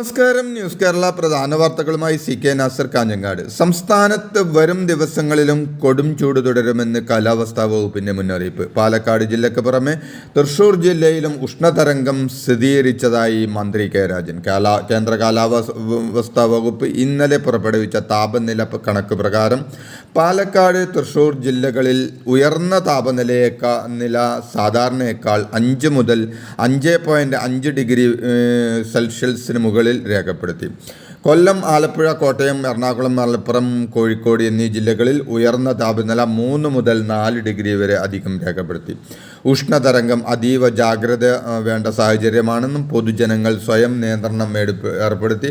നമസ്കാരം. ന്യൂസ് കേരള പ്രധാന വാർത്തകളുമായി സി കെ നാസർ കാഞ്ഞങ്ങാട്. സംസ്ഥാനത്ത് വരും ദിവസങ്ങളിലും കൊടും ചൂട് തുടരുമെന്ന് കാലാവസ്ഥാ വകുപ്പിന്റെ മുന്നറിയിപ്പ്. പാലക്കാട് ജില്ലയ്ക്ക് പുറമെ തൃശൂർ ജില്ലയിലും ഉഷ്ണതരംഗം സ്ഥിരീകരിച്ചതായി മന്ത്രി കെ രാജൻ. കാലാ കേന്ദ്ര കാലാവസ്ഥാ വകുപ്പ് ഇന്നലെ പുറപ്പെടുവിച്ച താപനില കണക്ക് പ്രകാരം പാലക്കാട് തൃശൂർ ജില്ലകളിൽ ഉയർന്ന താപനിലയേക്കാൾ നില സാധാരണയേക്കാൾ അഞ്ച് മുതൽ അഞ്ച് പോയിന്റ് അഞ്ച് ഡിഗ്രി സെൽഷ്യസിന് മുകളിൽ രേഖപ്പെടുത്തി കൊല്ലം ആലപ്പുഴ കോട്ടയം എറണാകുളം മലപ്പുറം കോഴിക്കോട് എന്നീ ജില്ലകളിൽ ഉയർന്ന താപനില മൂന്ന് മുതൽ നാല് ഡിഗ്രി വരെ അധികം രേഖപ്പെടുത്തി. ഉഷ്ണതരംഗം അതീവ ജാഗ്രത വേണ്ട സാഹചര്യമാണെന്നും പൊതുജനങ്ങൾ സ്വയം നിയന്ത്രണം ഏർപ്പെടുത്തി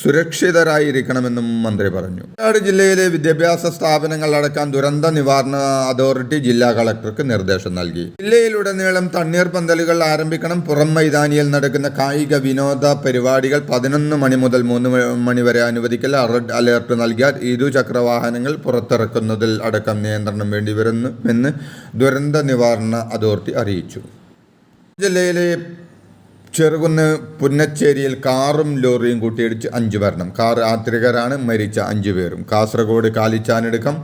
സുരക്ഷിതരായിരിക്കണമെന്നും മന്ത്രി പറഞ്ഞു. വയനാട് ജില്ലയിലെ വിദ്യാഭ്യാസ സ്ഥാപനങ്ങൾ അടക്കാൻ ദുരന്ത നിവാരണ അതോറിറ്റി ജില്ലാ കളക്ടർക്ക് നിർദ്ദേശം നൽകി. ജില്ലയിലുടനീളം തണ്ണീർ പന്തലുകൾ ആരംഭിക്കണം. പുറം മൈതാനിയിൽ നടക്കുന്ന കായിക വിനോദ പരിപാടികൾ പതിനൊന്ന് മണി മുതൽ മൂന്ന് മണി വരെ അനുവദിക്കൽ. റെഡ് അലേർട്ട് നൽകിയാൽ ഇരുചക്ര വാഹനങ്ങൾ പുറത്തിറക്കുന്നതിൽ അടക്കം നിയന്ത്രണം വേണ്ടിവരുന്നുവെന്ന് ദുരന്ത നിവാരണ അതോറിറ്റി അറിയിച്ചു. ജില്ലയിലെ ചെറുകുന്ന് പുന്നച്ചേരിയിൽ കാറും ലോറിയും കൂട്ടിയിടിച്ച് അഞ്ച് മരണം. കാർ ആത്രികരാണ് മരിച്ച അഞ്ചു പേരും. കാസർഗോഡ് കാലിച്ചാനടുക്കം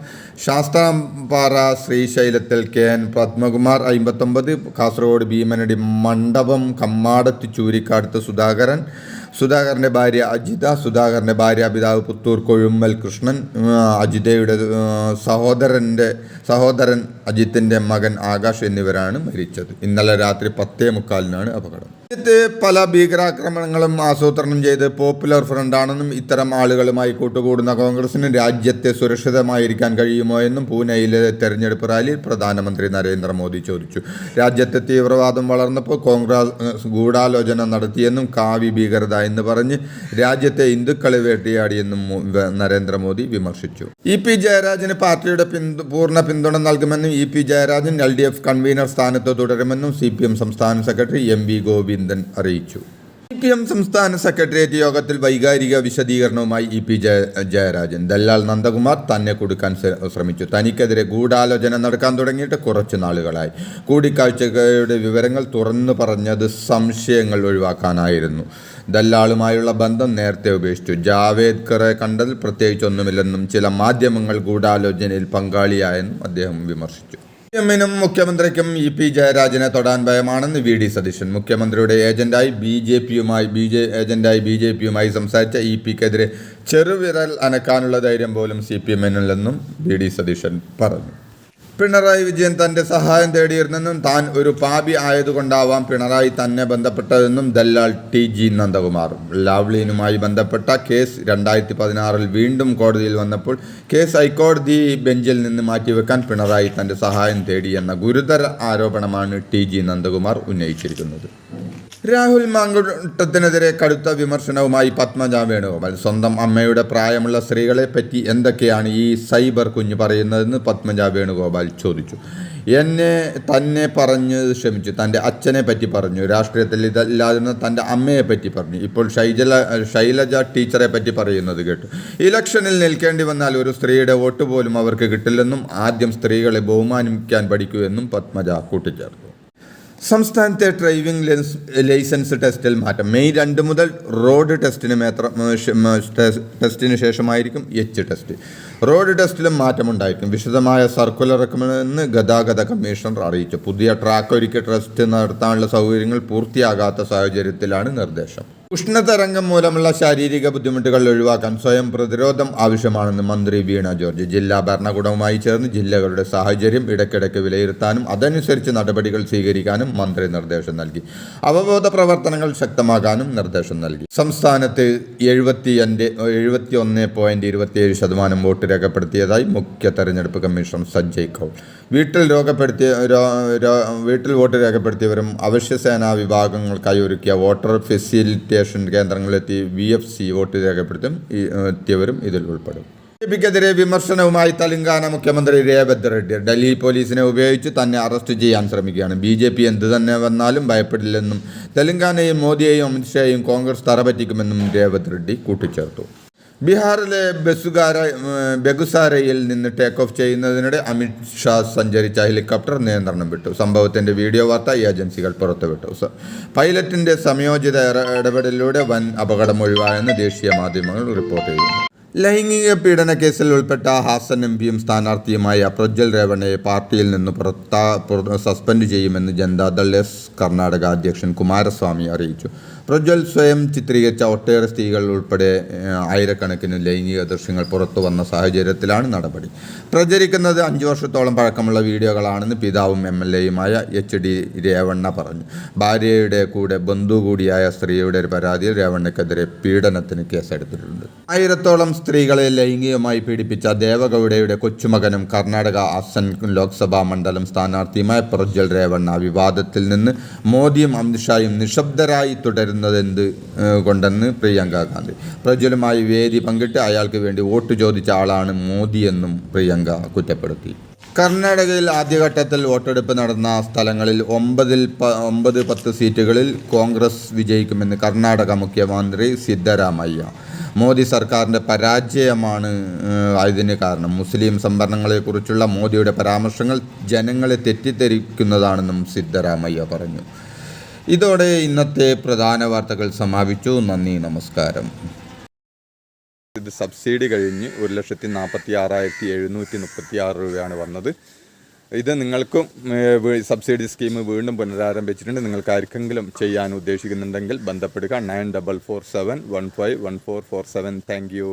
ശാസ്താംപാറ ശ്രീശൈലത്തിൽ കെ എൻ പത്മകുമാർ അമ്പത്തൊമ്പത് കാസർഗോഡ് ഭീമനടി മണ്ഡപം കമ്മാടത്ത് ചൂരിക്കാടുത്ത് സുധാകരൻ സുധാകരന്റെ ഭാര്യ അജിത സുധാകരന്റെ ഭാര്യ പിതാവ് പുത്തൂർ കൊഴുമ്മൽ കൃഷ്ണൻ അജിതയുടെ സഹോദരന്റെ സഹോദരൻ അജിത്തിന്റെ മകൻ ആകാശ് എന്നിവരാണ് മരിച്ചത്. ഇന്നലെ രാത്രി പത്തേ മുക്കാലിനാണ് അപകടം. രാജ്യത്ത് പല ഭീകരാക്രമണങ്ങളും ആസൂത്രണം ചെയ്ത് പോപ്പുലർ ഫ്രണ്ടാണെന്നും ഇത്തരം ആളുകളുമായി കൂട്ടുകൂടുന്ന കോൺഗ്രസിന് രാജ്യത്തെ സുരക്ഷിതമായിരിക്കാൻ കഴിയുമോ എന്നും പൂനെയിലെ തെരഞ്ഞെടുപ്പ് റാലിയിൽ പ്രധാനമന്ത്രി നരേന്ദ്രമോദി ചോദിച്ചു. രാജ്യത്തെ തീവ്രവാദം വളർന്നപ്പോൾ കോൺഗ്രസ് ഗൂഢാലോചന നടത്തിയെന്നും കാവി ഭീകരത എന്ന് പറഞ്ഞ് രാജ്യത്തെ ഹിന്ദുക്കളെ വേട്ടയാടിയെന്നും നരേന്ദ്രമോദി വിമർശിച്ചു. ഇ പി ജയരാജന് പാർട്ടിയുടെ പൂർണ പിന്തുണ നൽകുമെന്നും E P Jayarajan L D F convener സ്ഥാനത്ത് തുടരുമെന്നും സി പി എം സംസ്ഥാന സെക്രട്ടറി എം വി ഗോവിന്ദൻ അറിയിച്ചു. സി പി എം സംസ്ഥാന സെക്രട്ടേറിയറ്റ് യോഗത്തിൽ വൈകാരിക വിശദീകരണവുമായി ഇ പി ജയ ജയരാജൻ. ദല്ലാൽ നന്ദകുമാർ തന്നെ കൊടുക്കാൻ ശ്രമിച്ചു. തനിക്കെതിരെ ഗൂഢാലോചന നടക്കാൻ തുടങ്ങിയിട്ട് കുറച്ചു നാളുകളായി. കൂടിക്കാഴ്ചയുടെ വിവരങ്ങൾ തുറന്നു പറഞ്ഞത് സംശയങ്ങൾ ഒഴിവാക്കാനായിരുന്നു. ദല്ലാളുമായുള്ള ബന്ധം നേരത്തെ ഉപേക്ഷിച്ചു. ജാവേദ്കറെ കണ്ടതിൽ പ്രത്യേകിച്ചൊന്നുമില്ലെന്നും ചില മാധ്യമങ്ങൾ ഗൂഢാലോചനയിൽ പങ്കാളിയായെന്നും അദ്ദേഹം വിമർശിച്ചു. എമ്മിനും മുഖ്യമന്ത്രിക്കും ഇ പി ജയരാജനെ തൊടാൻ ഭയമാണെന്ന് വി ഡി സതീശൻ. മുഖ്യമന്ത്രിയുടെ ഏജന്റായി ബി ജെ പിയുമായി ബി ജെ ഏജന്റായി ബി ജെ പിയുമായി സംസാരിച്ച ഇ പിക്കെതിരെ ചെറുവിരൽ അനക്കാനുള്ള ധൈര്യം പോലും സി പി എമ്മിനില്ലെന്നും വി ഡി സതീശൻ പറഞ്ഞു. പിണറായി വിജയൻ തന്റെ സഹായം തേടിയിരുന്നെന്നും താൻ ഒരു പാപി ആയതുകൊണ്ടാവാം പിണറായി തന്നെ ബന്ധപ്പെട്ടതെന്നും ദല്ലാൾ ടി ജി നന്ദകുമാർ. ലാവ്ലിനുമായി ബന്ധപ്പെട്ട കേസ് രണ്ടായിരത്തി പതിനാറിൽ വീണ്ടും കോടതിയിൽ വന്നപ്പോൾ കേസ് ഹൈക്കോടതി ബെഞ്ചിൽ നിന്ന് മാറ്റിവെക്കാൻ പിണറായി തന്റെ സഹായം തേടിയെന്ന ഗുരുതര ആരോപണമാണ് ടി ജി നന്ദകുമാർ ഉന്നയിച്ചിരിക്കുന്നത്. രാഹുൽ മാങ്കുട്ടത്തിനെതിരെ കടുത്ത വിമർശനവുമായി പത്മജ വേണുഗോപാൽ സ്വന്തം അമ്മയുടെ പ്രായമുള്ള സ്ത്രീകളെ പറ്റി എന്തൊക്കെയാണ് ഈ സൈബർ കുഞ്ഞ് പറയുന്നതെന്ന് പത്മജ വേണുഗോപാൽ ചോദിച്ചു. എന്നെ തന്നെ പറഞ്ഞ് ക്ഷമിച്ചു. തന്റെ അച്ഛനെ പറ്റി പറഞ്ഞു. രാഷ്ട്രീയത്തിൽ ഇതല്ലാതിരുന്ന തന്റെ അമ്മയെ പറ്റി പറഞ്ഞു. ഇപ്പോൾ ഷൈജല ശൈലജ ടീച്ചറെ പറ്റി പറയുന്നത് കേട്ടു. ഇലക്ഷനിൽ നിൽക്കേണ്ടി വന്നാൽ ഒരു സ്ത്രീയുടെ വോട്ട് പോലും അവർക്ക് കിട്ടില്ലെന്നും ആദ്യം സ്ത്രീകളെ ബഹുമാനിക്കാൻ പഠിക്കൂ എന്നും പത്മജ കൂട്ടിച്ചേർത്തു. സംസ്ഥാനത്തെ ഡ്രൈവിംഗ് ലൈസൻസ് ടെസ്റ്റിൽ മാറ്റം. മെയ് രണ്ട് മുതൽ റോഡ് ടെസ്റ്റിന് ടെസ്റ്റിന് ശേഷമായിരിക്കും എച്ച് ടെസ്റ്റ് റോഡ് ടെസ്റ്റിലും മാറ്റമുണ്ടായിരിക്കും. വിശദമായ സർക്കുലർ ഇറക്കുമെന്ന് ഗതാഗത കമ്മീഷണർ അറിയിച്ചു. പുതിയ ട്രാക്ക് ഒരുക്കി ടെസ്റ്റ് നടത്താനുള്ള സൗകര്യങ്ങൾ പൂർത്തിയാകാത്ത സാഹചര്യത്തിലാണ് നിർദ്ദേശം. ഉഷ്ണതരംഗം മൂലമുള്ള ശാരീരിക ബുദ്ധിമുട്ടുകൾ ഒഴിവാക്കാൻ സ്വയം പ്രതിരോധം ആവശ്യമാണെന്ന് മന്ത്രി വീണ ജോർജ്. ജില്ലാ ഭരണകൂടവുമായി ചേർന്ന് ജില്ലകളുടെ സാഹചര്യം ഇടയ്ക്കിടയ്ക്ക് വിലയിരുത്താനും അതനുസരിച്ച് നടപടികൾ സ്വീകരിക്കാനും മന്ത്രി നിർദ്ദേശം നൽകി. അവബോധ പ്രവർത്തനങ്ങൾ ശക്തമാക്കാനും നിർദ്ദേശം നൽകി. സംസ്ഥാനത്ത് എഴുപത്തി അഞ്ച് എഴുപത്തി ഒന്ന് പോയിന്റ് ഇരുപത്തിയേഴ് ശതമാനം വോട്ട് രേഖപ്പെടുത്തിയതായി മുഖ്യ തെരഞ്ഞെടുപ്പ് കമ്മീഷണർ സഞ്ജയ് കൗൾ. വീട്ടിൽ രോഗപ്പെടുത്തിയ രോ- രോ- വീട്ടിൽ വോട്ട് രേഖപ്പെടുത്തിയവരും അവശ്യസേനാ വിഭാഗങ്ങൾക്കായി ഒരുക്കിയ വോട്ടർ ഫെസിലിറ്റേഷൻ കേന്ദ്രങ്ങളിലെത്തി വി എഫ് സി വോട്ട് രേഖപ്പെടുത്തും എത്തിയവരും ഇതിൽ ഉൾപ്പെടും. ബി ജെ പിക്കെതിരെ വിമർശനവുമായി തെലങ്കാന മുഖ്യമന്ത്രി രേവന്ത് റെഡ്ഡി ഡൽഹി പോലീസിനെ ഉപയോഗിച്ച് തന്നെ അറസ്റ്റ് ചെയ്യാൻ ശ്രമിക്കുകയാണ്. ബി ജെ പി എന്ത് തന്നെ വന്നാലും ഭയപ്പെടില്ലെന്നും തെലങ്കാനയും മോദിയെയും അമിത്ഷായെയും കോൺഗ്രസ് തറപറ്റിക്കുമെന്നും രേവന്ത് റെഡ്ഡി കൂട്ടിച്ചേർത്തു. ബീഹാറിലെ ബസുകാര ബഗുസാരയിൽ നിന്ന് ടേക്ക് ഓഫ് ചെയ്യുന്നതിനിടെ അമിത് ഷാ സഞ്ചരിച്ച ഹെലികോപ്റ്റർ നിയന്ത്രണം വിട്ടു. സംഭവത്തിന്റെ വീഡിയോ വാർത്ത ഏജൻസികൾ പുറത്തുവിട്ടു. പൈലറ്റിന്റെ സംയോജിത ഇട- ഇടപെടലിലൂടെ വൻ അപകടം ഒഴിവായെന്ന് ദേശീയ മാധ്യമങ്ങൾ റിപ്പോർട്ട് ചെയ്യുന്നു. ലൈംഗിക പീഡന കേസിൽ ഉൾപ്പെട്ട ഹാസൻ എം പിയും സ്ഥാനാർത്ഥിയുമായ പ്രജ്വൽ രേവണയെ പാർട്ടിയിൽ നിന്ന് പുറത്താ സസ്പെൻഡ് ചെയ്യുമെന്ന് ജനതാദൾ എസ് കർണാടക അധ്യക്ഷൻ കുമാരസ്വാമി അറിയിച്ചു. പ്രജ്വൽ സ്വയം ചിത്രീകരിച്ച ഒട്ടേറെ സ്ത്രീകൾ ഉൾപ്പെടെ ആയിരക്കണക്കിന് ലൈംഗിക ദൃശ്യങ്ങൾ പുറത്തു വന്ന സാഹചര്യത്തിലാണ് നടപടി. പ്രചരിക്കുന്നത് അഞ്ചു വർഷത്തോളം പഴക്കമുള്ള വീഡിയോകളാണെന്ന് പിതാവും എം എൽ എയുമായ എച്ച് ഡി രേവണ്ണ പറഞ്ഞു. ഭാര്യയുടെ കൂടെ ബന്ധു കൂടിയായ സ്ത്രീയുടെ ഒരു പരാതിയിൽ രേവണ്ണയ്ക്കെതിരെ പീഡനത്തിന് കേസെടുത്തിട്ടുണ്ട്. ആയിരത്തോളം സ്ത്രീകളെ ലൈംഗികമായി പീഡിപ്പിച്ച ദേവഗൌഡയുടെ കൊച്ചുമകനും കർണാടക അസൻ ലോക്സഭാ മണ്ഡലം സ്ഥാനാർത്ഥിയുമായ പ്രജ്വൽ രേവണ്ണ വിവാദത്തിൽ നിന്ന് മോദിയും അമിത്ഷായും നിശബ്ദരായി തുടരുന്നത് എന്ത് കൊണ്ടെന്ന് പ്രിയങ്ക ഗാന്ധി. പ്രജ്വലുമായി വേദി പങ്കിട്ട് അയാൾക്ക് വേണ്ടി വോട്ട് ചോദിച്ച ആളാണ് മോദിയെന്നും പ്രിയങ്ക കുറ്റപ്പെടുത്തി. കർണാടകയിൽ ആദ്യഘട്ടത്തിൽ വോട്ടെടുപ്പ് നടന്ന സ്ഥലങ്ങളിൽ ഒമ്പതിൽ ഒമ്പത് പത്ത് സീറ്റുകളിൽ കോൺഗ്രസ് വിജയിക്കുമെന്ന് കർണാടക മുഖ്യമന്ത്രി സിദ്ധരാമയ്യ. മോദി സർക്കാരിന്റെ പരാജയമാണ് ഇതിന് കാരണം. മുസ്ലിം സംവരണങ്ങളെക്കുറിച്ചുള്ള മോദിയുടെ പരാമർശങ്ങൾ ജനങ്ങളെ തെറ്റിദ്ധരിക്കുന്നതാണെന്നും സിദ്ധരാമയ്യ പറഞ്ഞു. ഇതോടെ ഇന്നത്തെ പ്രധാന വാർത്തകൾ സമാപിച്ചു. നന്ദി നമസ്കാരം. ഇത് സബ്സിഡി കഴിഞ്ഞ് ഒരു ലക്ഷത്തി നാൽപ്പത്തി ആറായിരത്തി എഴുന്നൂറ്റി മുപ്പത്തി ആറ് രൂപയാണ് വന്നത്. ഇത് നിങ്ങൾക്കും സബ്സിഡി സ്കീം വീണ്ടും പുനരാരംഭിച്ചിട്ടുണ്ട്. നിങ്ങൾക്ക് ആർക്കെങ്കിലും ചെയ്യാൻ ഉദ്ദേശിക്കുന്നുണ്ടെങ്കിൽ ബന്ധപ്പെടുക. Nine double four seven one five one four four seven. Thank you.